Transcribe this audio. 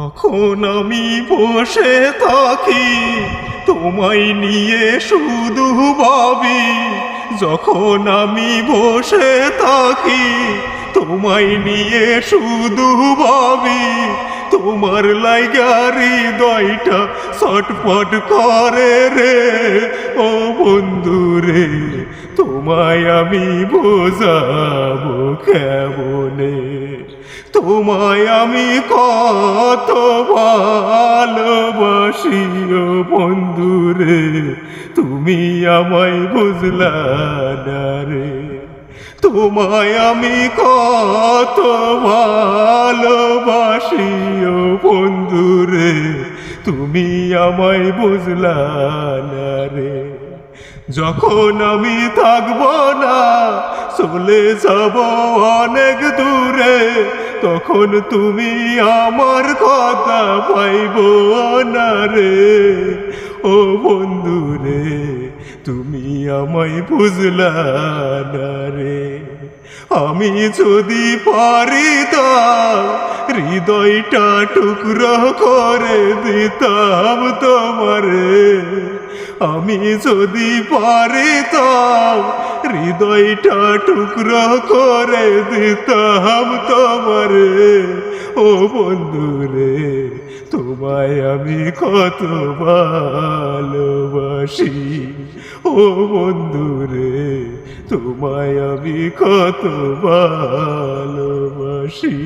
তখন আমি বসে থাকি, তোমায় নিয়ে শুধু ভাবি, যখন আমি বসে থাকি, তোমায় নিয়ে শুধু ভাবি, তোমার লাইগা হৃদয়টা ছটফট করে রে। ও বন্ধু রে, তোমায় আমি বোঝাবো কেমনে? তোমায় আমি কত ভালোবাসি ও বন্ধু রে তুমি আমায় বুঝলা না রে। তোমায় আমি কত ভালোবাসি ও বন্ধু তুমি আমায় বুঝলা না রে। যখন আমি থাকব না, চলে যাব অনেক দূরে, তখন তুমি আমার কথা পাইব না রে। ও বন্ধু রে, তুমি আমায় বুঝলা না রে। আমি যদি পারি তা, হৃদয়টা টুকরো করে দিতাম তোমারে। আমি যদি পারিতাম, হৃদয়টা টুকরো করে দিতাম তোমারে। ও বন্ধু রে তোমায় আমি কত ভালোবাসি। ও বন্ধু রে তোমায় আমি কত ভালোবাসি।